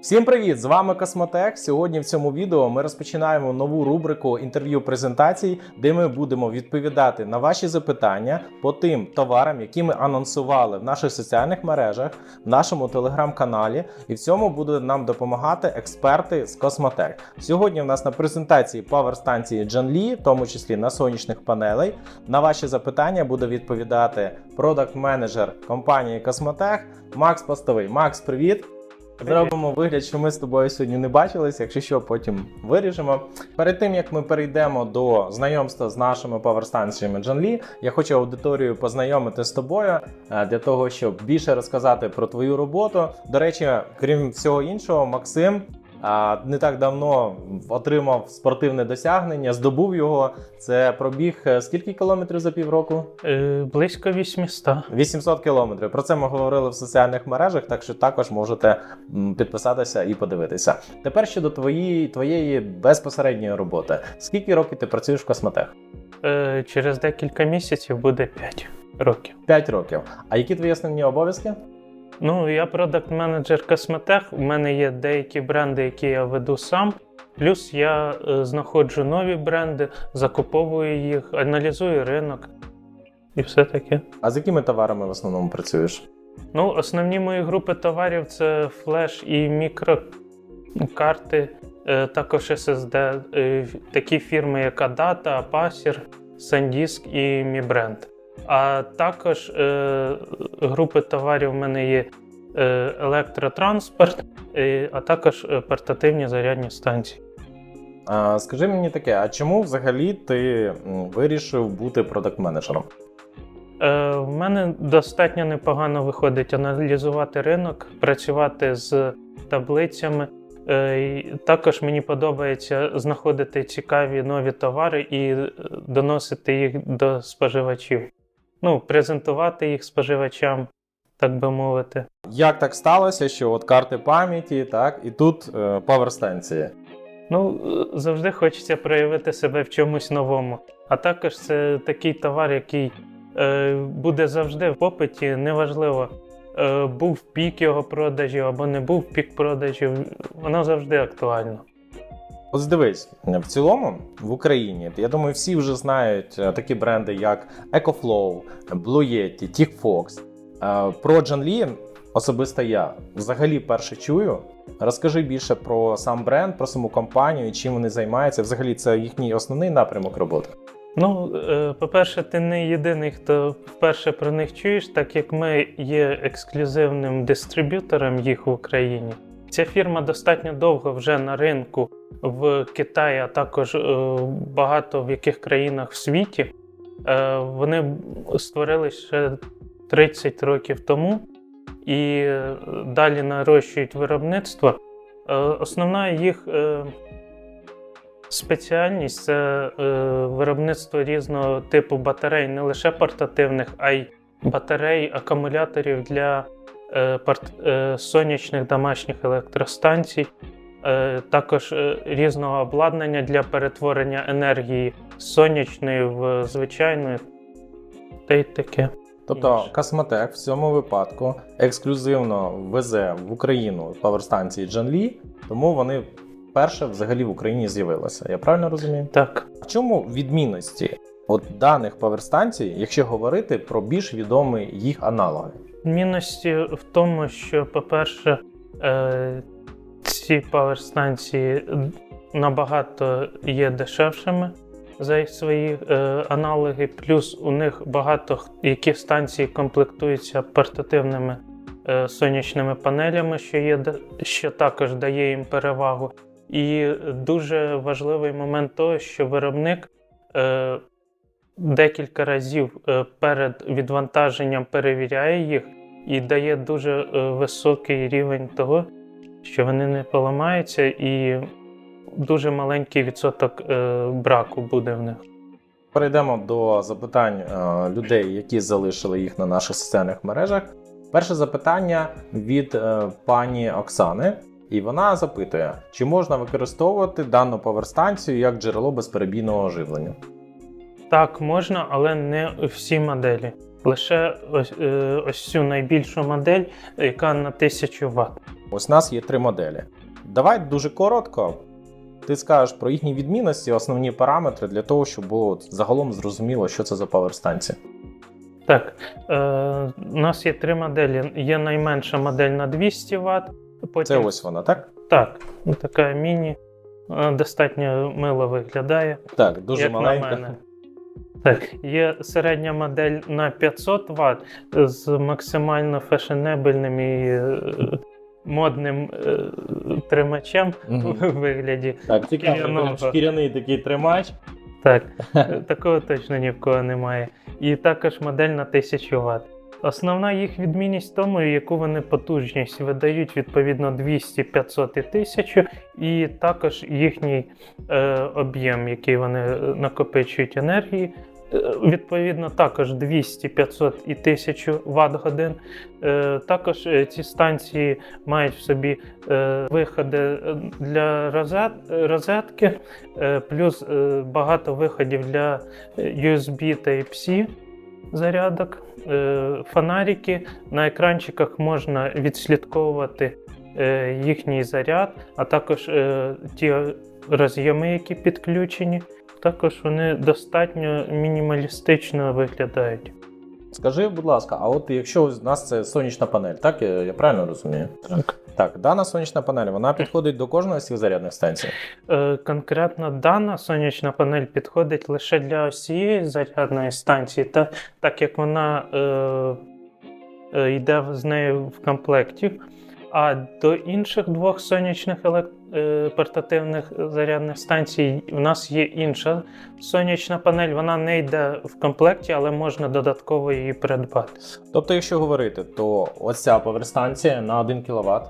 Всім привіт! З вами Космотех. Сьогодні в цьому відео ми розпочинаємо нову рубрику інтерв'ю презентацій, де ми будемо відповідати на ваші запитання по тим товарам, які ми анонсували в наших соціальних мережах, в нашому телеграм-каналі. І в цьому будуть нам допомагати експерти з Космотех. Сьогодні в нас на презентації павер-станції Джанлі, в тому числі на сонячних панелей. На ваші запитання буде відповідати продакт-менеджер компанії Космотех Макс Постовий. Макс, привіт! Зробимо вигляд, що ми з тобою сьогодні не бачилися, якщо що, потім виріжемо. Перед тим як ми перейдемо до знайомства з нашими паверстанціями Джанлі, я хочу аудиторію познайомити з тобою е, для того, щоб більше розказати про твою роботу. До речі, крім всього іншого, Максим. Не так давно отримав спортивне досягнення, здобув його. Це пробіг е, скільки кілометрів за півроку? Е, Близько 800. 800 кілометрів. Про це ми говорили в соціальних мережах, так що також можете підписатися і подивитися. Тепер щодо твоєї, твоєї безпосередньої роботи. Скільки років ти працюєш в косметех? Е, Через декілька місяців буде 5 років. 5 років. А які твої основні обов'язки? Ну, я продакт-менеджер Косметех. У мене є деякі бренди, які я веду сам. Плюс я е, знаходжу нові бренди, закуповую їх, аналізую ринок і все таке. А з якими товарами в основному працюєш? Ну, основні мої групи товарів це флеш і мікрокарти, е, також SSD, е, такі фірми, як Adata, Apacer, SanDisk і Mi Brand. А також е, групи товарів в мене є е, електротранспорт, е, а також е, портативні зарядні станції. А, скажи мені таке, а чому взагалі ти вирішив бути продакт-менеджером? Е, В мене достатньо непогано виходить аналізувати ринок, працювати з таблицями. Е, Також мені подобається знаходити цікаві нові товари і е, доносити їх до споживачів. Ну, презентувати їх споживачам, так би мовити. Як так сталося, що от карти пам'яті, так, і тут е? Ну, е, завжди хочеться проявити себе в чомусь новому. А також це такий товар, який е, буде завжди в попиті, неважливо, е, був пік його продажів або не був пік продажів, воно завжди актуально. От дивись, в цілому в Україні, я думаю, всі вже знають е, такі бренди, як EcoFlow, Blue Yeti, TikFox. Е, Про Джанлі особисто я взагалі перше чую. Розкажи більше про сам бренд, про саму компанію, чим вони займаються. Взагалі, це їхній основний напрямок роботи. Ну, е, по-перше, ти не єдиний, хто вперше про них чуєш, так як ми є ексклюзивним дистриб'ютором їх в Україні. Ця фірма достатньо довго вже на ринку в Китаї, а також е, багато в яких країнах в світі. Е, Вони створили ще 30 років тому і е, далі нарощують виробництво. Основна їх спеціальність це виробництво різного типу батарей, не лише портативних, а й батарей, акумуляторів для сонячних домашніх електростанцій, також е, різного обладнання для перетворення енергії з сонячної в звичайну. Та й таке. Тобто. Космотек в цьому випадку ексклюзивно везе в Україну паверстанції Джанлі, тому вони перше взагалі в Україні з'явилися. Я правильно розумію? Так. В чому відмінності от даних паверстанцій, якщо говорити про більш відомі їх аналоги? Мінності в тому, що, по-перше, е, ці паверстанції набагато є дешевшими за свої е, аналоги, плюс у них багато які станції комплектуються портативними е, сонячними панелями, що, є, що також дає їм перевагу. І дуже важливий момент того, що виробник е, декілька разів е, перед відвантаженням перевіряє їх і дає дуже е, високий рівень того, що вони не поламаються, і дуже маленький відсоток е, браку буде в них. Перейдемо до запитань е, людей, які залишили їх на наших соціальних мережах. Перше запитання від е, пані Оксани, і вона запитує, чи можна використовувати дану паверстанцію як джерело безперебійного оживлення. Так, можна, але не всі моделі. Лише ось, е, ось цю найбільшу модель, яка на 1000 Вт. Ось у нас є три моделі. Давай дуже коротко. Ти скажеш про їхні відмінності, основні параметри для того, щоб було загалом зрозуміло, що це за паверстанція. Так, е, у нас є три моделі. Є найменша модель на 200 Вт. Потім, Це ось вона, так? Так, така міні. Достатньо мило виглядає. Так, дуже як маленька. на мене. Так, є середня модель на 500 Вт з максимально фешенебельним і е, модним е, тримачем Мгм. у вигляді. Так, Шкіряного. шкіряний такий тримач. Так, такого точно ні в кого немає. І також модель на 1000 Вт. Основна їх відмінність в тому, яку вони потужність видають відповідно 200, 500 і 1000, і також їхній е, об'єм, який вони е, накопичують енергії. Е, Відповідно, також 200, 500 і 1000 Вт годин. Е, Також е, ці станції мають в собі виходи для розетки, плюс багато виходів для USB Type-C зарядок, фонарики. На екранчиках можна відслідковувати їхній заряд, а також ті роз'єми, які підключені. Також вони достатньо мінімалістично виглядають. Скажи, будь ласка, а от якщо у нас це сонячна панель, так я, я правильно розумію? Так. Так, дана сонячна панель, вона підходить до кожної з цих зарядних станцій. Е, Конкретно дана сонячна панель підходить лише для ось цієї зарядної станції, та, так як вона е, е, йде з нею в комплекті. А до інших двох сонячних елек... е, портативних зарядних станцій в нас є інша сонячна панель. Вона не йде в комплекті, але можна додатково її придбати. Тобто, якщо говорити, то ось ця поверстанція на 1 кВт,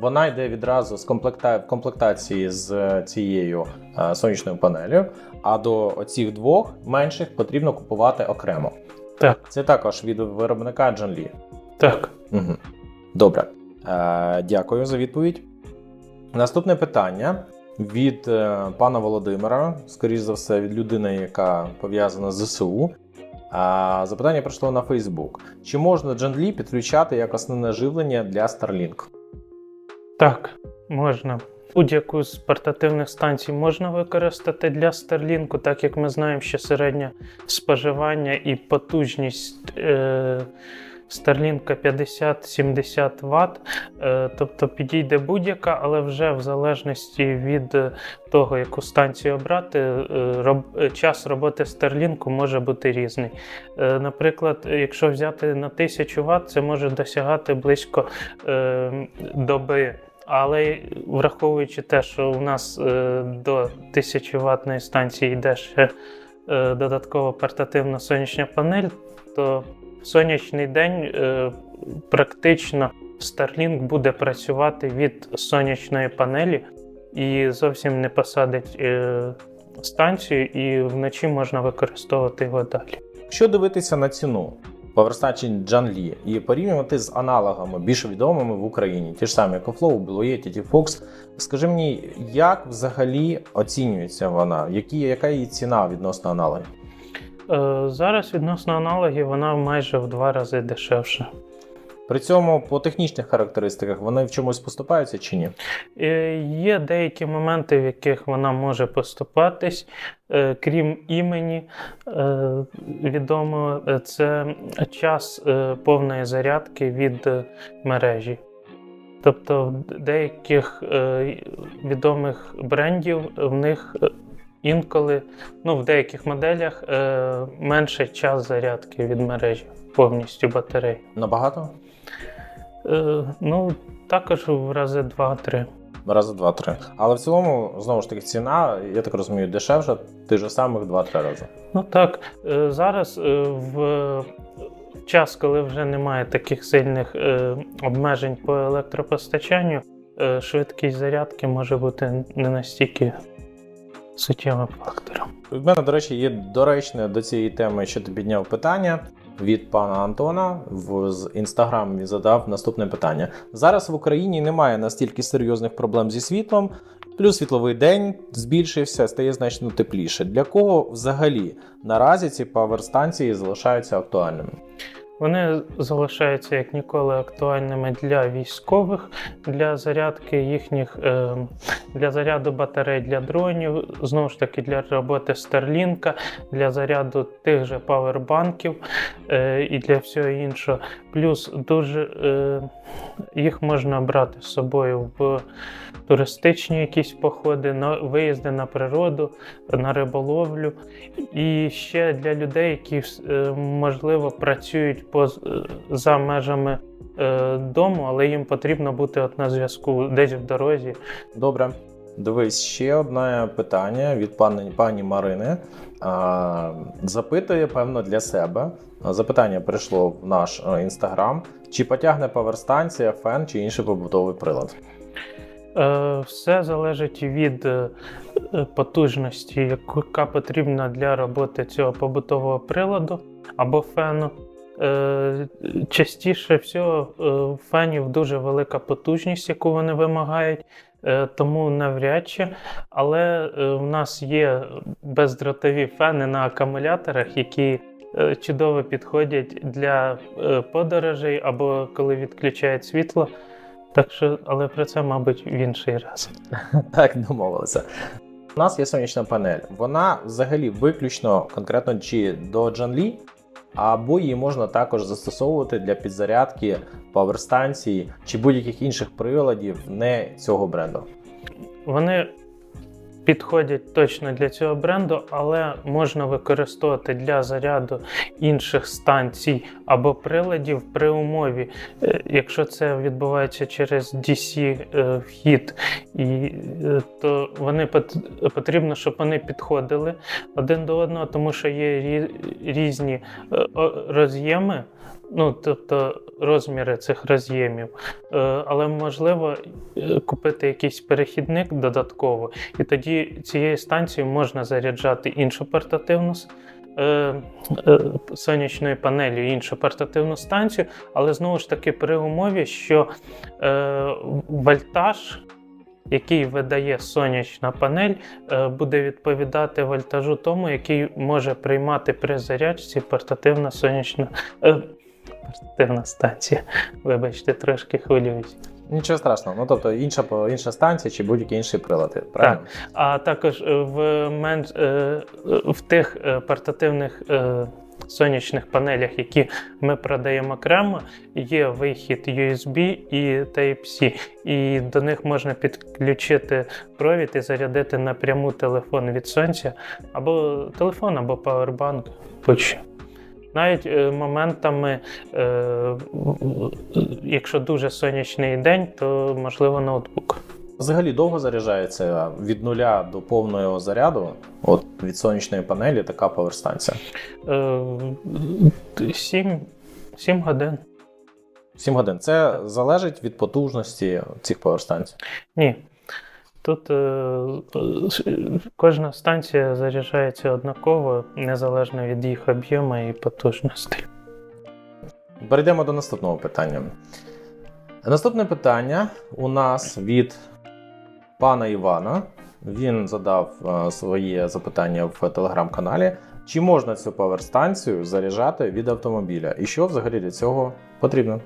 вона йде відразу з комплекта... в комплектації з цією е, сонячною панелью, а до оцих двох менших потрібно купувати окремо. Так, Це також від виробника Джанлі. так. Угу. Добре. Е, дякую за відповідь. Наступне питання від е, пана Володимира, скоріш за все, від людини, яка пов'язана з ЗСУ. А, запитання прийшло на Фейсбук. Чи можна Джанлі підключати як основне живлення для Starlink? Так, можна. Будь-яку з портативних станцій можна використати для Starlink, так як ми знаємо, що середнє споживання і потужність е, Starlink 50-70 Вт. Е, тобто підійде будь-яка, але вже в залежності від е, того, яку станцію обрати, е, час роботи Starlink може бути різний. Наприклад, якщо взяти на 1000 Вт, це може досягати близько доби. Але враховуючи те, що у нас до 1000 ватної станції йде ще додаткова портативна сонячна панель, то сонячний день е, практично Starlink буде працювати від сонячної панелі і зовсім не посадить е, станцію, і вночі можна використовувати його далі. Якщо дивитися на ціну поверстачень Джанлі і порівнювати з аналогами більш відомими в Україні, ті ж самі EcoFlow, Blue Yeti, Fox, скажи мені, як взагалі оцінюється вона? Які, яка її ціна відносно аналогів? Е, Зараз відносно аналогів вона майже в два рази дешевша. При цьому по технічних характеристиках вони в чомусь поступаються чи ні? Е, Є деякі моменти, в яких вона може поступатись, Е, крім імені, відомо, це час повної зарядки від мережі. Тобто в деяких відомих брендів в них інколи, ну, в деяких моделях е, менше час зарядки від мережі повністю батареї. Набагато? Е, Ну, також в рази 2-3. Рази два-три. Але в цілому, знову ж таки, ціна, я так розумію, дешевша, тих же самих 2-3 рази. Ну так, е, зараз е, в час, коли вже немає таких сильних е, обмежень по електропостачанню, е, швидкість зарядки може бути не настільки суттєвим фактором. У мене, до речі, є доречне до цієї теми, що ти підняв питання від пана Антона в з інстаграм. Він задав наступне питання: зараз в Україні немає настільки серйозних проблем зі світлом, Плюс світловий день збільшився, стає значно тепліше. Для кого взагалі наразі ці паверстанції залишаються актуальними? Вони залишаються як ніколи актуальними для військових, для зарядки їхніх е, для заряду батарей для дронів, знову ж таки для роботи Старлінка, для заряду тих же павербанків е, і для всього іншого. Плюс дуже е, їх можна брати з собою в туристичні якісь походи, на виїзди на природу, на риболовлю. І ще для людей, які можливо працюють поз, е, за межами е, дому, але їм потрібно бути от на зв'язку десь в дорозі. Добре. Дивись, ще одне питання від пані, пані Марини. А, запитує, певно, для себе. Запитання прийшло в наш е, інстаграм: чи потягне паверстанція, фен чи інший побутовий прилад? Е, Все залежить від потужності, яка потрібна для роботи цього побутового приладу або фену. Е, Частіше всього е, фенів дуже велика потужність, яку вони вимагають, е, тому навряд чи. Але в нас є бездротові фени на акумуляторах, які чудово підходять для подорожей або коли відключають світло. Так що, але про це, мабуть, в інший раз. Так, домовилися. У нас є сонячна панель. Вона взагалі виключно конкретно чи до Джанлі, або її можна також застосовувати для підзарядки паверстанцій чи будь-яких інших приладів не цього бренду. Вони підходять точно для цього бренду, але можна використовувати для заряду інших станцій або приладів при умові, е, якщо це відбувається через DC е, вхід, е, то вони пот- потрібно, щоб вони підходили один до одного, тому що є різні роз'єми. Ну, тобто розміри цих роз'ємів, Е, але можливо е, купити якийсь перехідник додатково, і тоді цією станцією можна заряджати іншу портативну е, сонячною панелью іншу портативну станцію, але знову ж таки при умові, що вольтаж. Який видає сонячна панель, буде відповідати вольтажу тому, який може приймати при зарядці портативна сонячна е, станція. Вибачте, трошки хвилююсь. Nічого страшного. Ну тобто інша інша станція чи будь-який інший прилад. Правильно? А також е, в менш е, в тих е, портативних сонячних панелях, які ми продаємо окремо, є вихід USB і Type-C, і до них можна підключити провід і зарядити напряму телефон від сонця, або телефон, або павербанк. будь-що. Навіть е, моментами, е, якщо дуже сонячний день, то можливо ноутбук. Взагалі довго заряджається від нуля до повного заряду, от від сонячної панелі, така паверстанція. Е, Сім, сім годин. 7 годин. Це залежить від потужності цих паверстанцій. Ні. Тут е, кожна станція заряджається однаково, незалежно від їх об'єму і потужності. Перейдемо до наступного питання. Наступне питання у нас від пана Івана. Він задав е, своє запитання в телеграм-каналі. Чи можна цю паверстанцію заряджати від автомобіля? І що взагалі для цього потрібно?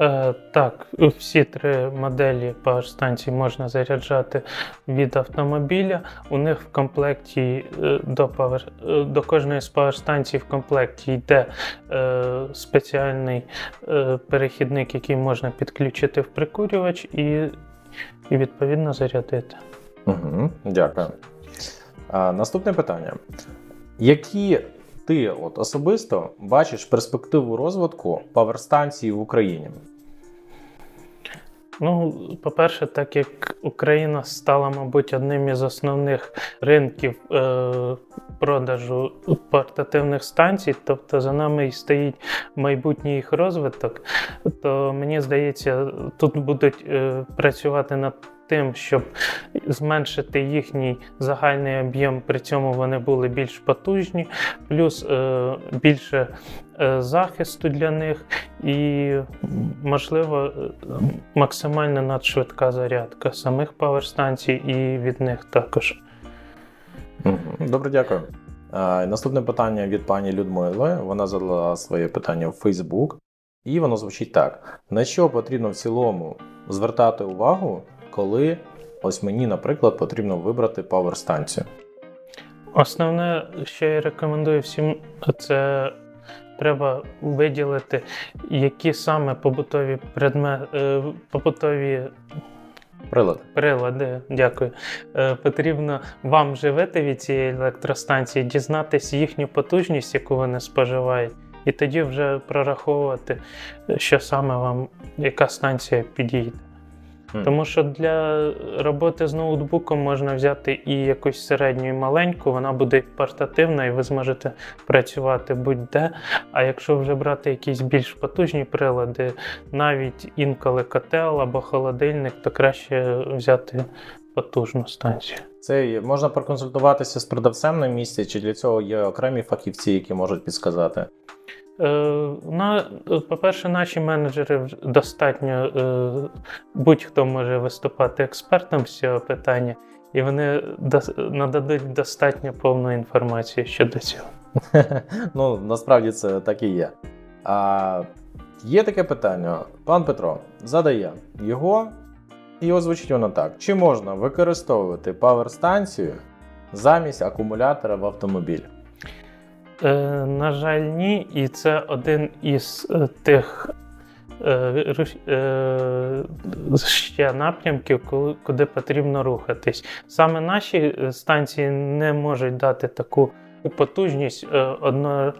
Е, так, всі три моделі паверстанцій можна заряджати від автомобіля. У них в комплекті е, до, павер, е, до кожної з паверстанцій в комплекті йде е, спеціальний е, перехідник, який можна підключити в прикурювач і, і відповідно зарядити. Угу, дякую. А, наступне питання. Які ти от особисто бачиш перспективу розвитку паверстанцій в Україні? Ну, по-перше, так як Україна стала, мабуть, одним із основних ринків е, продажу портативних станцій, тобто за нами і стоїть майбутній їх розвиток, то мені здається, тут будуть е, працювати над тим, щоб зменшити їхній загальний об'єм, при цьому вони були більш потужні, плюс е, більше е, захисту для них і, можливо, е, максимально надшвидка зарядка самих паверстанцій і від них також. Добре, дякую. Е, Наступне питання від пані Людмили. Вона задала своє питання в Facebook, і воно звучить так: на що потрібно в цілому звертати увагу, коли ось мені, наприклад, потрібно вибрати паверстанцію? Основне, що я рекомендую всім, це треба виділити, які саме побутові предмети, побутові Прилад. прилади, дякую. Е, Потрібно вам живити від цієї електростанції, дізнатися їхню потужність, яку вони споживають, і тоді вже прораховувати, е, що саме вам, яка станція підійде. Тому що для роботи з ноутбуком можна взяти і якусь середню і маленьку, вона буде портативна, і ви зможете працювати будь-де. А якщо вже брати якісь більш потужні прилади, навіть інколи котел або холодильник, то краще взяти потужну станцію. Це можна проконсультуватися з продавцем на місці, чи для цього є окремі фахівці, які можуть підсказати? Е, на, по-перше, наші менеджери достатньо е, будь-хто може виступати експертом з цього питання, і вони нададуть достатньо повну інформацію щодо цього. ну, насправді це так і є. А, є таке питання. Пан Петро задає його, і озвучить воно так: чи можна використовувати паверстанцію замість акумулятора в автомобілі? Е, на жаль, ні, і це один із е, тих е, е, ще напрямків, куди потрібно рухатись. Саме наші станції не можуть дати таку потужність одно,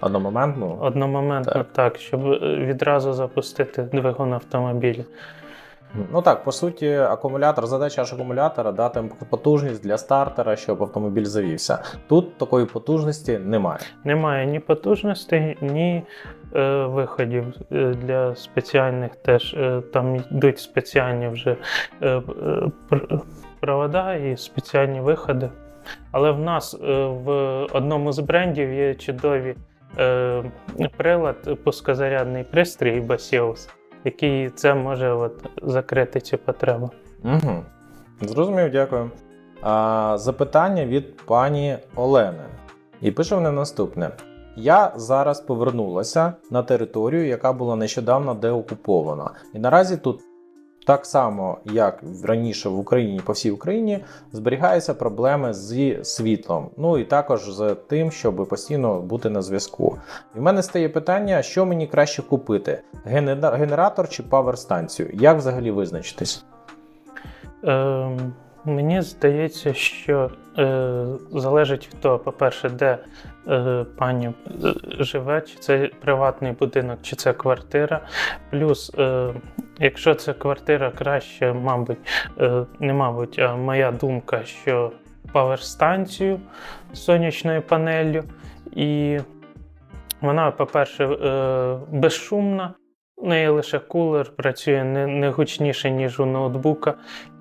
Одномоментно? одномоментно Так. так. щоб відразу запустити двигун автомобіля. Ну так, по суті, акумулятор, задача ж акумулятора дати потужність для стартера, щоб автомобіль завівся. Тут такої потужності немає. Немає ні потужностей, ні е, виходів е, для спеціальних теж. Е, там йдуть спеціальні вже е, е, провода і спеціальні виходи. Але в нас е, в одному з брендів є чудові е, прилад, пускозарядний пристрій Басіус, який це може от, закрити цю потребу. Угу. Зрозумів, дякую. А, запитання від пані Олени. І пише вона наступне: Я зараз повернулася на територію, яка була нещодавно деокупована. І наразі тут, так само як раніше в Україні, по всій Україні, зберігаються проблеми зі світлом. Ну і також з тим, щоб постійно бути на зв'язку. І в мене стає питання, що мені краще купити: Генера- генератор чи паверстанцію? Як взагалі визначитись? Е, мені здається, що е, залежить від того, по-перше, де е, пані е, живе, чи це приватний будинок, чи це квартира. Плюс, е, якщо це квартира, краще, мабуть, е, не мабуть, а моя думка, що паверстанцію з сонячною панеллю. І вона, по-перше, е, безшумна. У неї лише кулер працює не, не гучніше, ніж у ноутбука.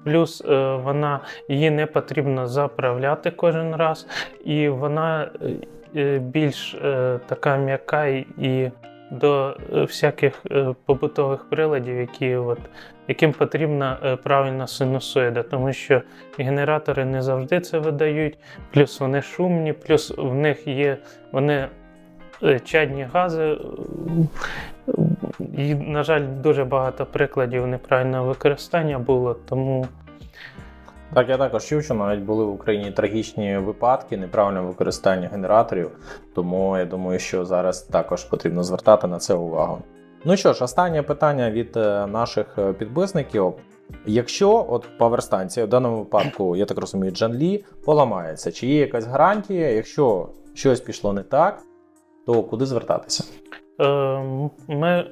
Плюс е, вона її не потрібно заправляти кожен раз, і вона е, більш е, така м'яка і- до всяких побутових приладів, які, от, яким потрібна правильна синусоїда, тому що генератори не завжди це видають, плюс вони шумні, плюс в них є вони чадні гази. І, на жаль, дуже багато прикладів неправильного використання було, тому Так, я також чув, що навіть були в Україні трагічні випадки неправильного використання генераторів, тому я думаю, що зараз також потрібно звертати на це увагу. Ну що ж, останнє питання від е, наших е, підписників. Якщо от паверстанція в даному випадку, я так розумію, Джанлі поламається, чи є якась гарантія, якщо щось пішло не так, то куди звертатися? Е, ми е,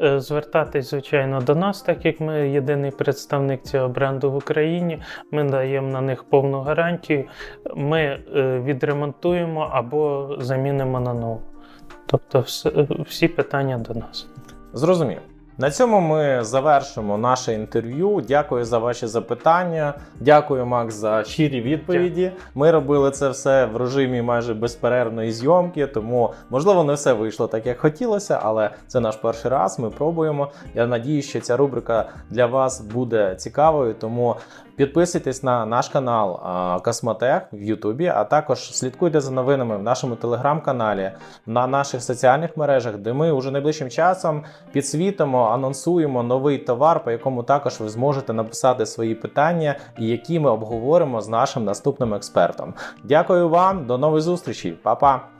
е, звертатись, звичайно, до нас, так як ми єдиний представник цього бренду в Україні. Ми даємо на них повну гарантію. Ми відремонтуємо або замінимо на нову. Тобто, всі питання до нас. Зрозумів. На цьому ми завершимо наше інтерв'ю. Дякую за ваші запитання. Дякую, Макс, за щирі відповіді. Ми робили це все в режимі майже безперервної зйомки, тому можливо не все вийшло так, як хотілося, але це наш перший раз. Ми пробуємо. Я надію, що ця рубрика для вас буде цікавою. Тому підписуйтесь на наш канал Космотех в Ютубі, а також слідкуйте за новинами в нашому телеграм-каналі, на наших соціальних мережах, де ми уже найближчим часом підсвітимо, анонсуємо новий товар, по якому також ви зможете написати свої питання, які ми обговоримо з нашим наступним експертом. Дякую вам, до нових зустрічей, Па-па!